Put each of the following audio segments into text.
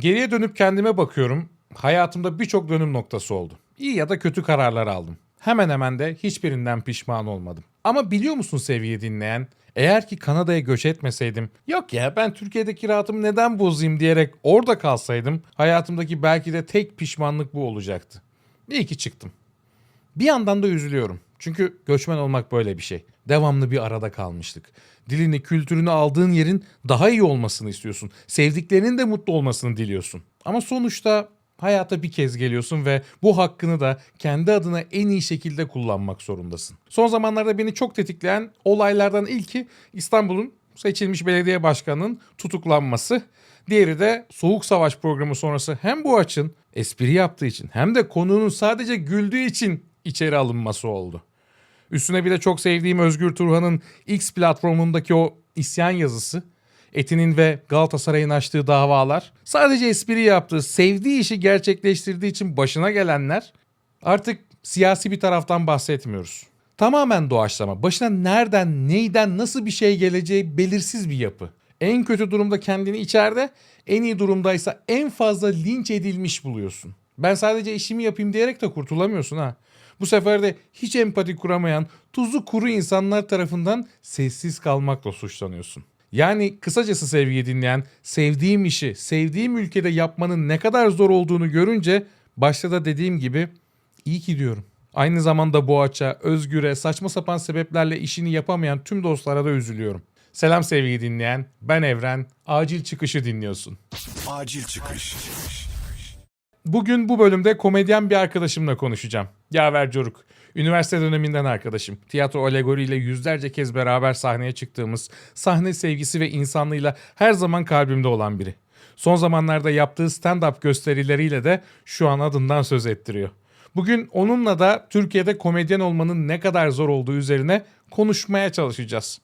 Geriye dönüp kendime bakıyorum. Hayatımda birçok dönüm noktası oldu. İyi ya da kötü kararlar aldım. Hemen hemen de hiçbirinden pişman olmadım. Ama biliyor musun sevgili dinleyen? Eğer ki Kanada'ya göç etmeseydim, yok ya ben Türkiye'deki rahatımı neden bozayım diyerek orada kalsaydım, hayatımdaki belki de tek pişmanlık bu olacaktı. İyi ki çıktım. Bir yandan da üzülüyorum. Çünkü göçmen olmak böyle bir şey. Devamlı bir arada kalmıştık. Dilini, kültürünü aldığın yerin daha iyi olmasını istiyorsun. Sevdiklerinin de mutlu olmasını diliyorsun. Ama sonuçta hayata bir kez geliyorsun ve bu hakkını da kendi adına en iyi şekilde kullanmak zorundasın. Son zamanlarda beni çok tetikleyen olaylardan ilki İstanbul'un seçilmiş belediye başkanının tutuklanması. Diğeri de Soğuk Savaş programı sonrası hem bu açın espri yaptığı için hem de konuğunun sadece güldüğü için içeri alınması oldu. Üstüne bir de çok sevdiğim Özgür Turhan'ın X platformundaki o isyan yazısı, Etin'in ve Galatasaray'ın açtığı davalar, sadece espri yaptığı, sevdiği işi gerçekleştirdiği için başına gelenler, artık siyasi bir taraftan bahsetmiyoruz. Tamamen doğaçlama. Başına nereden, neyden, nasıl bir şey geleceği belirsiz bir yapı. En kötü durumda kendini içeride, en iyi durumdaysa en fazla linç edilmiş buluyorsun. Ben sadece işimi yapayım diyerek de kurtulamıyorsun ha. Bu sefer de hiç empati kuramayan, tuzu kuru insanlar tarafından sessiz kalmakla suçlanıyorsun. Yani kısacası sevgiyi dinleyen, sevdiğim işi, sevdiğim ülkede yapmanın ne kadar zor olduğunu görünce başta da dediğim gibi iyi ki diyorum. Aynı zamanda Boğaç'a, Özgür'e saçma sapan sebeplerle işini yapamayan tüm dostlara da üzülüyorum. Selam sevgili dinleyen, ben Evren, acil çıkışı dinliyorsun. Acil çıkış. Bugün bu bölümde komedyen bir arkadaşımla konuşacağım. Yaver Coruk. Üniversite döneminden arkadaşım. Tiyatro alegoriyle yüzlerce kez beraber sahneye çıktığımız, sahne sevgisi ve insanlığıyla her zaman kalbimde olan biri. Son zamanlarda yaptığı stand-up gösterileriyle de şu an adından söz ettiriyor. Bugün onunla da Türkiye'de komedyen olmanın ne kadar zor olduğu üzerine konuşmaya çalışacağız.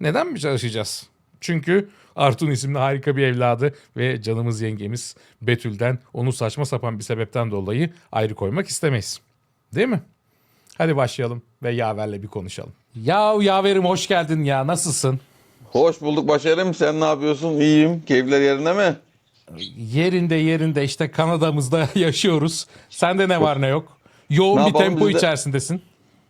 Neden mi çalışacağız? Çünkü Artun isimli harika bir evladı ve canımız yengemiz Betül'den onu saçma sapan bir sebepten dolayı ayrı koymak istemeyiz. Değil mi? Hadi başlayalım ve Yaver'le bir konuşalım. Ya Yaver'im hoş geldin ya nasılsın? Hoş bulduk başarım. Sen ne yapıyorsun? İyiyim. Keyifler yerinde mi? Yerinde yerinde işte Kanada'mızda yaşıyoruz. Sende ne var ne yok? Yoğun Ne bir tempo de? içerisindesin.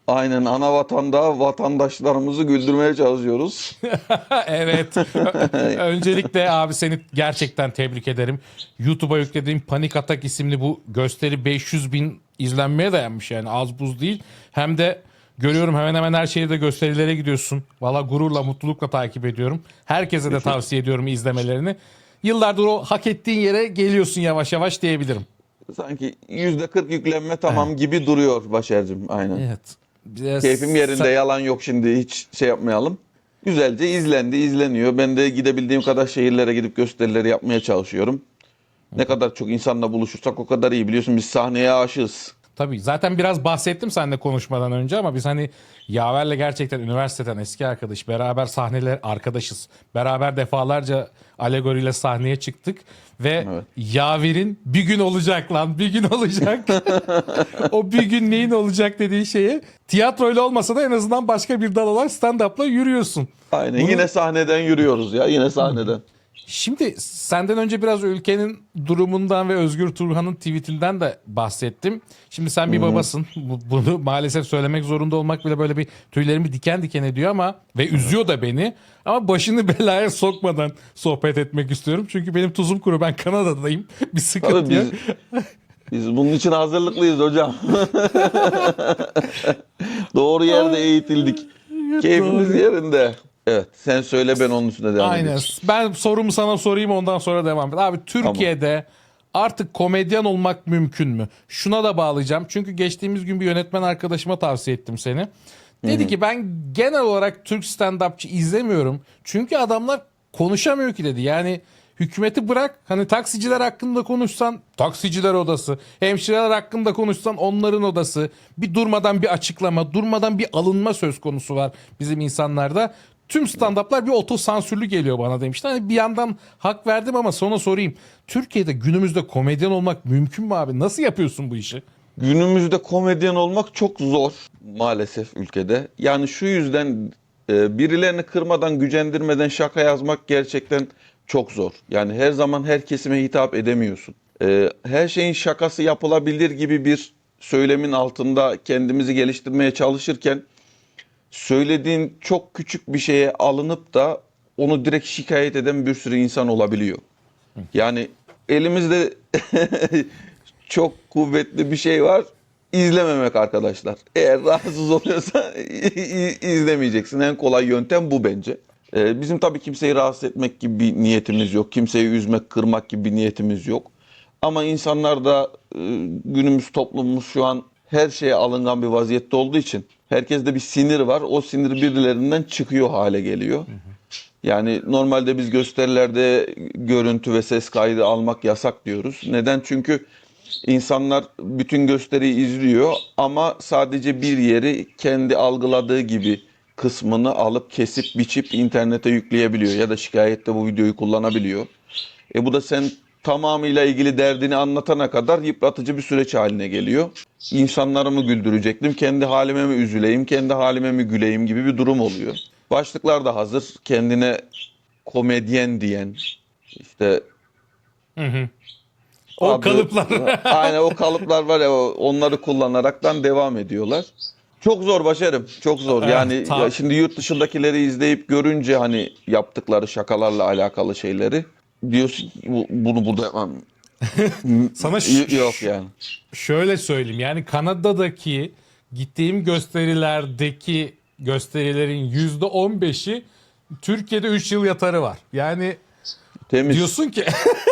Aynen ana vatanda vatandaşlarımızı güldürmeye çalışıyoruz. evet. Öncelikle abi seni gerçekten tebrik ederim. YouTube'a yüklediğim Panik Atak isimli bu gösteri 500 bin izlenmeye dayanmış yani az buz değil. Hem de görüyorum hemen hemen her şehirde gösterilere gidiyorsun. Valla gururla mutlulukla takip ediyorum. Herkese de tavsiye ediyorum izlemelerini. Yıllardır o hak ettiğin yere geliyorsun yavaş yavaş diyebilirim. Sanki yüzde kırk yüklenme tamam gibi duruyor Başar'cığım. Aynen. Evet. Biraz Keyfim yerinde yalan yok şimdi hiç şey yapmayalım. Güzelce izlendi, izleniyor. Ben de gidebildiğim kadar şehirlere gidip gösterileri yapmaya çalışıyorum. Ne kadar çok insanla buluşursak o kadar iyi. Biliyorsun biz sahneye aşığız. Tabii zaten biraz bahsettim seninle konuşmadan önce ama biz hani Yaver'le gerçekten üniversiteden eski arkadaş beraber sahneler arkadaşız. Beraber defalarca alegoriyle sahneye çıktık ve Evet. Yaver'in bir gün olacak lan bir gün olacak. o bir gün neyin olacak dediği şeye tiyatroyla olmasa da en azından başka bir dal olarak stand-up'la yürüyorsun. Aynen. Bunu- Yine sahneden yürüyoruz ya. Yine sahneden. Şimdi senden önce biraz ülkenin durumundan ve Özgür Turhan'ın tweetinden de bahsettim. Şimdi sen bir babasın. Bu- Bunu maalesef söylemek zorunda olmak bile böyle bir tüylerimi diken diken ediyor ama ve üzüyor da beni. Ama başını belaya sokmadan sohbet etmek istiyorum. Çünkü benim tuzum kuru. Ben Kanada'dayım. Bir sıkıntı Tabii yok. biz, biz bunun için hazırlıklıyız hocam. Doğru yerde eğitildik. Keyfimiz yerinde. Evet sen söyle ben onun üstüne devam Aynen. edeyim. Ben sorumu sana sorayım ondan sonra devam et. Abi Türkiye'de artık komedyen olmak mümkün mü? Şuna da bağlayacağım. Çünkü geçtiğimiz gün bir yönetmen arkadaşıma tavsiye ettim seni. Dedi ki ben genel olarak Türk stand-upçı izlemiyorum. Çünkü adamlar konuşamıyor ki dedi. Yani hükümeti bırak hani taksiciler hakkında konuşsan taksiciler odası. Hemşireler hakkında konuşsan onların odası. Bir durmadan bir açıklama, durmadan bir alınma söz konusu var bizim insanlarda. Tüm stand-up'lar bir otosansürlü geliyor bana demişler. Hani bir yandan hak verdim ama sonra sorayım. Türkiye'de günümüzde komedyen olmak mümkün mü abi? Nasıl yapıyorsun bu işi? Günümüzde komedyen olmak çok zor maalesef ülkede. Yani şu yüzden e, birilerini kırmadan, gücendirmeden şaka yazmak gerçekten Çok zor. Yani her zaman her kesime hitap edemiyorsun. Ee, her şeyin şakası yapılabilir gibi bir söylemin altında kendimizi geliştirmeye çalışırken söylediğin çok küçük bir şeye alınıp da onu direkt şikayet eden bir sürü insan olabiliyor. Yani elimizde çok kuvvetli bir şey var. İzlememek arkadaşlar. Eğer rahatsız oluyorsa izlemeyeceksin. En kolay yöntem bu bence. Ee, bizim tabii kimseyi rahatsız etmek gibi bir niyetimiz yok. Kimseyi üzmek, kırmak gibi bir niyetimiz yok. Ama insanlar da e, günümüz toplumumuz şu an her şeye alıngan bir vaziyette olduğu için herkeste bir sinir var. O sinir birilerinden çıkıyor hale geliyor. Yani normalde biz gösterilerde görüntü ve ses kaydı almak yasak diyoruz. Neden? Çünkü insanlar bütün gösteriyi izliyor ama sadece bir yeri kendi algıladığı gibi kısmını alıp kesip biçip internete yükleyebiliyor ya da şikayette bu videoyu kullanabiliyor. E bu da sen tamamıyla ilgili derdini anlatana kadar yıpratıcı bir süreç haline geliyor. İnsanları mı güldürecektim, kendi halime mi üzüleyim, kendi halime mi güleyim gibi bir durum oluyor. Başlıklar da hazır. Kendine komedyen diyen, işte O adı- kalıplar. Aynen o kalıplar var ya onları kullanaraktan devam ediyorlar. Çok zor başarım. Çok zor. Evet, yani ya şimdi yurt dışındakileri izleyip görünce hani yaptıkları şakalarla alakalı şeyleri diyorsun ki bunu burada yapmam. Sana yok yani. şöyle söyleyeyim yani Kanada'daki gittiğim gösterilerdeki gösterilerin yüzde 15'i Türkiye'de 3 yıl yatarı var. Yani Temiz. diyorsun ki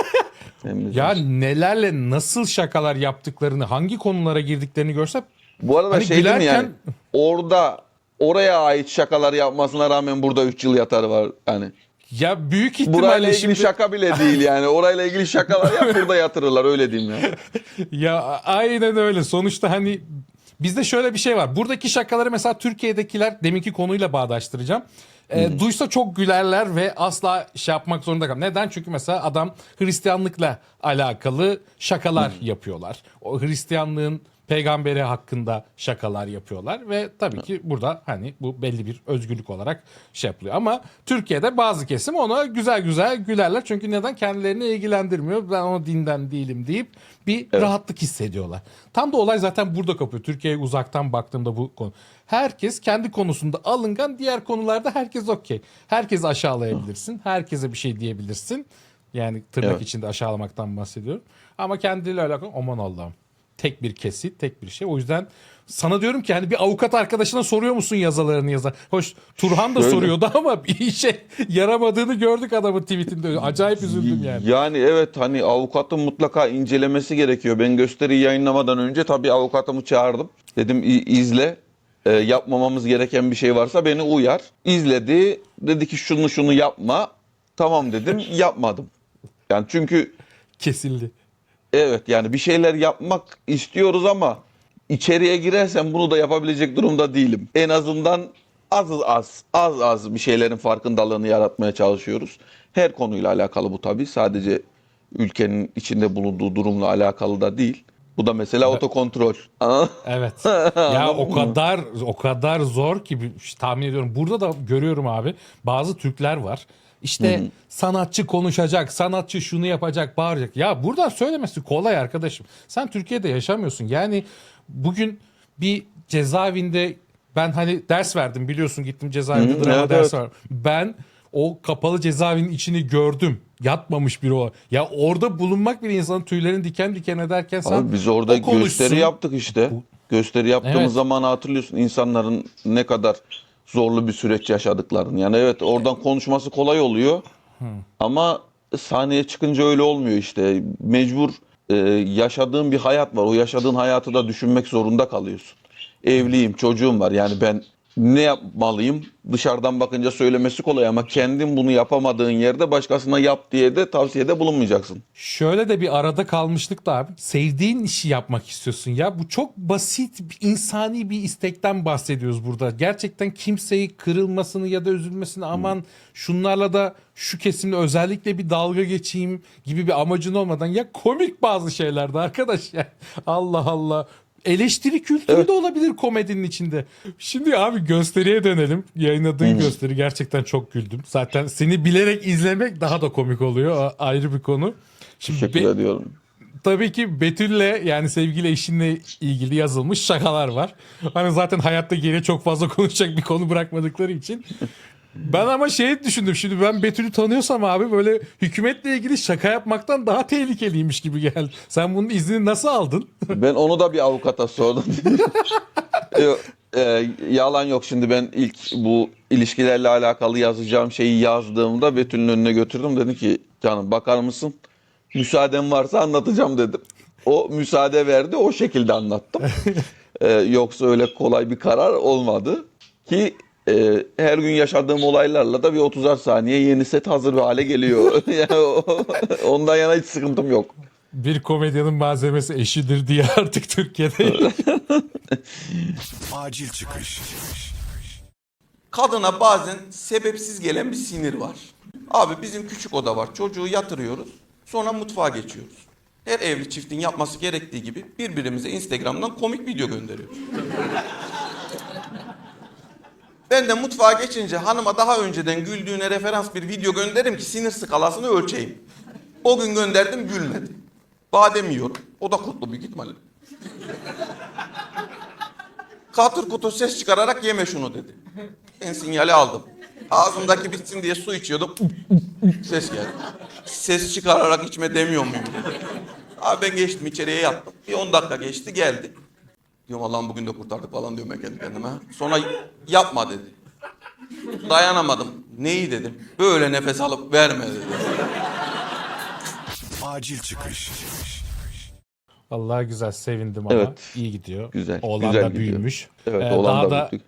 temiz. ya nelerle nasıl şakalar yaptıklarını hangi konulara girdiklerini görsem Bu arada Hani şey değil mi yani gülerken- orada oraya ait şakalar yapmasına rağmen burada 3 yıl yatarı var hani. Ya büyük ihtimalle Burayla ilgili şimdi şaka bile değil yani. Orayla ilgili şakalar yap burada yatırırlar öyle diyeyim ya. Ya aynen öyle. Sonuçta hani bizde şöyle bir şey var. Buradaki şakaları mesela Türkiye'dekiler deminki konuyla bağdaştıracağım. E, duysa çok gülerler ve asla şey yapmak zorunda kalmıyor. Neden? Çünkü mesela adam Hristiyanlıkla alakalı şakalar yapıyorlar. O Hristiyanlığın peygamberi hakkında şakalar yapıyorlar ve tabii ki burada hani bu belli bir özgürlük olarak şey yapılıyor. Ama Türkiye'de bazı kesim ona güzel güzel gülerler. Çünkü neden? Kendilerini ilgilendirmiyor. Ben o dinden değilim deyip bir rahatlık hissediyorlar. Tam da olay zaten burada kapıyor. Türkiye'ye uzaktan baktığımda bu konu. Herkes kendi konusunda alıngan, diğer konularda herkes okey. Herkesi aşağılayabilirsin. Herkese bir şey diyebilirsin. Yani tırnak Evet. içinde aşağılamaktan bahsediyorum. Ama kendiyle alakalı aman Allah'ım. Tek bir kesit, tek bir şey. O yüzden sana diyorum ki hani bir avukat arkadaşına soruyor musun yazılarını yazar. Hoş Turhan da Şöyle. soruyordu ama bir işe yaramadığını gördük adamın tweetinde. Acayip üzüldüm yani. Yani evet hani avukatın mutlaka incelemesi gerekiyor. Ben gösteriyi yayınlamadan önce tabii avukatımı çağırdım. Dedim "İ- izle. Ee, yapmamamız gereken bir şey varsa beni uyar. İzledi. Dedi ki şunu şunu yapma. Tamam dedim. Yapmadım. Yani çünkü Kesildi. Evet yani bir şeyler yapmak istiyoruz ama içeriye girersem bunu da yapabilecek durumda değilim. En azından az az az az bir şeylerin farkındalığını yaratmaya çalışıyoruz. Her konuyla alakalı bu tabii. Sadece ülkenin içinde bulunduğu durumla alakalı da değil. Bu da mesela otokontrol. Anladın? Evet. ya o kadar o kadar zor ki tahmin ediyorum. Burada da görüyorum abi. Bazı Türkler var. İşte sanatçı konuşacak, sanatçı şunu yapacak, bağıracak. Ya buradan söylemesi kolay arkadaşım. Sen Türkiye'de yaşamıyorsun. Yani bugün bir cezaevinde ben hani ders verdim biliyorsun gittim cezaevinde Hı hı, drama evet, ders evet. var. Ben o kapalı cezaevinin içini gördüm. Yatmamış biri o. Ya orada bulunmak bile insanın tüylerini diken diken ederken sen Abi biz orada gösteri yaptık işte. Gösteri yaptığımız Evet. zaman hatırlıyorsun insanların ne kadar zorlu bir süreç yaşadıklarını. Yani evet oradan konuşması kolay oluyor. Ama sahneye çıkınca öyle olmuyor işte. Mecbur e, yaşadığın bir hayat var. O yaşadığın hayatı da düşünmek zorunda kalıyorsun. Evliyim, çocuğum var. Yani ben ne yapmalıyım? Dışarıdan bakınca söylemesi kolay ama kendin bunu yapamadığın yerde başkasına yap diye de tavsiyede bulunmayacaksın. Şöyle de bir arada kalmışlık da abi. Sevdiğin işi yapmak istiyorsun ya. Bu çok basit, insani bir istekten bahsediyoruz burada. Gerçekten kimseyi kırılmasını ya da üzülmesini aman şunlarla da şu kesimle özellikle bir dalga geçeyim gibi bir amacın olmadan ya komik bazı şeylerde arkadaş ya. Allah Allah. Eleştiri kültürü Evet. de olabilir komedinin içinde. Şimdi abi gösteriye dönelim. Yayınladığın gösteri gerçekten çok güldüm. Zaten seni bilerek izlemek daha da komik oluyor. A- Ayrı bir konu. Şimdi Teşekkür be- ediyorum. tabii ki Betül'le yani sevgili eşinle ilgili yazılmış şakalar var. Hani zaten hayatta geri çok fazla konuşacak bir konu bırakmadıkları için. Ben ama şey düşündüm şimdi ben Betül'ü tanıyorsam abi böyle hükümetle ilgili şaka yapmaktan daha tehlikeliymiş gibi geldi. Sen bunun iznini nasıl aldın? Ben onu da bir avukata sordum. Yok, e, yalan yok şimdi ben ilk bu ilişkilerle alakalı yazacağım şeyi yazdığımda Betül'ün önüne götürdüm. Dedim ki canım bakar mısın? Müsaaden varsa anlatacağım dedim. O müsaade verdi o şekilde anlattım. E, yoksa öyle kolay bir karar olmadı. Ki e, her gün yaşadığım olaylarla da bir 30'ar saniye yeni set hazır bir hale geliyor. yani o- ondan yana hiç sıkıntım yok. Bir komedyanın malzemesi eşidir diye artık Türkiye'de. Acil çıkış. Kadına bazen sebepsiz gelen bir sinir var. Abi bizim küçük oda var. Çocuğu yatırıyoruz. Sonra mutfağa geçiyoruz. Her evli çiftin yapması gerektiği gibi birbirimize Instagram'dan komik video gönderiyoruz. Ben de mutfağa geçince hanıma daha önceden güldüğüne referans bir video gönderirim ki sinir skalasını ölçeyim. O gün gönderdim gülmedi. Badem yiyorum. O da kutlu büyük ihtimalle. Katır kutur ses çıkararak yeme şunu dedi. Ben sinyali aldım. Ağzımdaki bitsin diye su içiyordum. Ses geldi. Ses çıkararak içme demiyor muyum dedi. Abi ben geçtim içeriye yattım. Bir 10 dakika geçti geldi. Diyorum Allah'ım bugün de kurtardık falan diyorum ben kendi kendime. Sonra yapma dedi. Dayanamadım. Neyi dedim. Böyle nefes alıp verme dedi. Acil çıkış. Allah güzel sevindim ama Evet. iyi gidiyor. Güzel, Oğlan güzel da gidiyor. büyümüş. Evet Ee, olan daha da da büyüdü.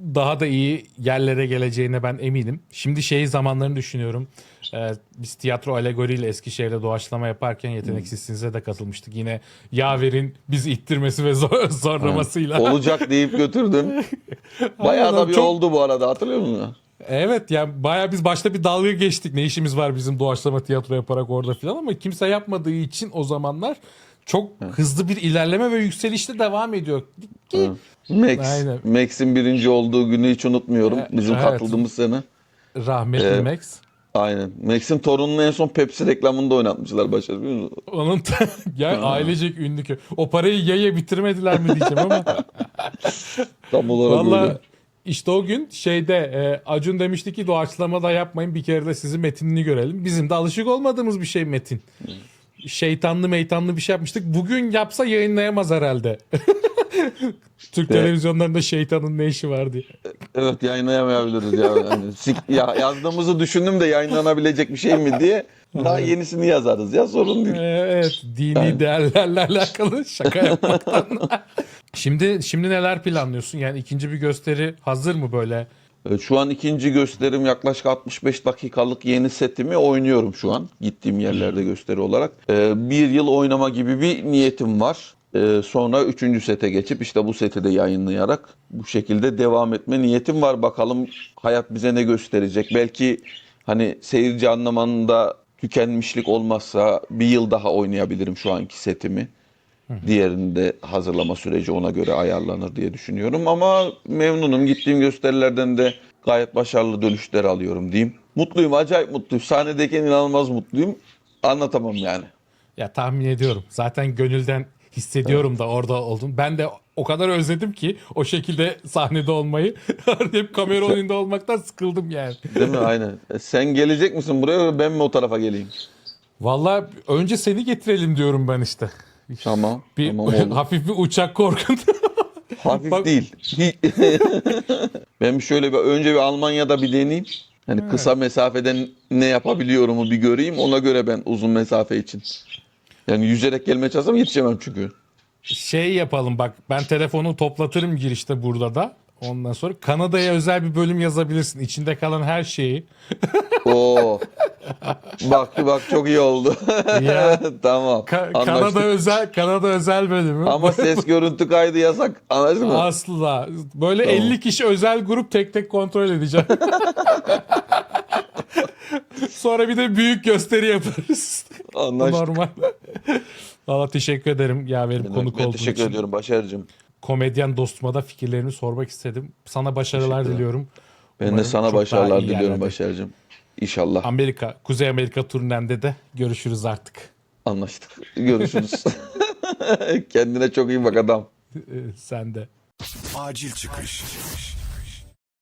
Daha da iyi yerlere geleceğine ben eminim. Şimdi şey zamanlarını düşünüyorum. Ee, biz tiyatro alegoriyle Eskişehir'de doğaçlama yaparken yeteneksizsinize de katılmıştık. Yine Yaver'in bizi ittirmesi ve zor, zorlamasıyla. Olacak deyip götürdün. Bayağı da bir çok- oldu bu arada hatırlıyor musun? Evet yani baya biz başta bir dalga geçtik. Ne işimiz var bizim doğaçlama tiyatro yaparak orada falan ama kimse yapmadığı için o zamanlar çok hızlı bir ilerleme ve yükselişte devam ediyor. Ki Max. Aynen. Max'in birinci olduğu günü hiç unutmuyorum. E- Bizim evet. katıldığımız sene. rahmetli Evet. Max. Aynen. Max'in torununu en son Pepsi reklamında oynatmışlar başarılı biliyor musun? Onun ya ailecek ünlü kö- O parayı yaya bitirmediler mi diyeceğim ama. Tam olarak Valla öyle. işte o gün şeyde e, Acun demişti ki doğaçlama da yapmayın bir kere de sizin metinini görelim. Bizim de alışık olmadığımız bir şey metin. Şeytanlı meytanlı bir şey yapmıştık. Bugün yapsa yayınlayamaz herhalde. Türk Evet. televizyonlarında şeytanın ne işi var diye. Evet yayınlayamayabiliriz ya. Yani, sik- ya yazdığımızı düşündüm de yayınlanabilecek bir şey mi diye. Daha yenisini yazarız ya sorun değil. Ee, Evet, dini değerlerle alakalı şaka yapmaktan. şimdi şimdi neler planlıyorsun? Yani ikinci bir gösteri hazır mı böyle? Evet, Şu an ikinci gösterim yaklaşık 65 dakikalık yeni setimi oynuyorum şu an. Gittiğim yerlerde gösteri olarak. Ee, bir yıl oynama gibi bir niyetim var. Ee, sonra üçüncü sete geçip işte bu seti de yayınlayarak bu şekilde devam etme niyetim var. Bakalım hayat bize ne gösterecek. Belki hani seyirci anlamında tükenmişlik olmazsa bir yıl daha oynayabilirim şu anki setimi. Diğerini de hazırlama süreci ona göre ayarlanır diye düşünüyorum. Ama memnunum. Gittiğim gösterilerden de gayet başarılı dönüşler alıyorum diyeyim. Mutluyum, acayip mutluyum. Sahnedeyken inanılmaz mutluyum. Anlatamam yani. Ya tahmin ediyorum. Zaten gönülden hissediyorum da orada oldun. Ben de o kadar özledim ki o şekilde sahnede olmayı. Hep kamera önünde olmaktan sıkıldım yani. Değil mi? Aynen. E, Sen gelecek misin buraya ben mi o tarafa geleyim? Vallahi önce seni getirelim diyorum ben işte. Tamam. Bir tamam oldu. hafif bir uçak korkun. Hafif Bak- değil. ben şöyle bir önce bir Almanya'da bir deneyeyim. Hani kısa mesafeden ne yapabiliyorumu bir göreyim. Ona göre ben uzun mesafe için. Yani yüzerek gelmeye çalışsam yetişemem çünkü. şey yapalım bak ben telefonu toplatırım girişte burada da. Ondan sonra Kanada'ya özel bir bölüm yazabilirsin. İçinde kalan her şeyi. Oo. bak bak çok iyi oldu. Ya. tamam. Ka- anlaştık. Kanada özel Kanada özel bölümü. Ama ses görüntü kaydı yasak. Anladın mı? Asla. Böyle Tamam. 50 kişi özel grup tek tek kontrol edeceğim. Sonra bir de büyük gösteri yaparız. Anlaştık. Normal. Valla teşekkür ederim yaverim Ben, konuk ben olduğun teşekkür için. ediyorum Başar'cığım. Komedyen dostuma da fikirlerimi sormak istedim. Sana başarılar diliyorum. Ben Umarım de sana başarılar diliyorum. Başar'cığım. İnşallah Amerika, Kuzey Amerika turnende de görüşürüz artık. anlaştık. Görüşürüz. Kendine çok iyi bak adam. Ee, Sen de. Acil çıkış.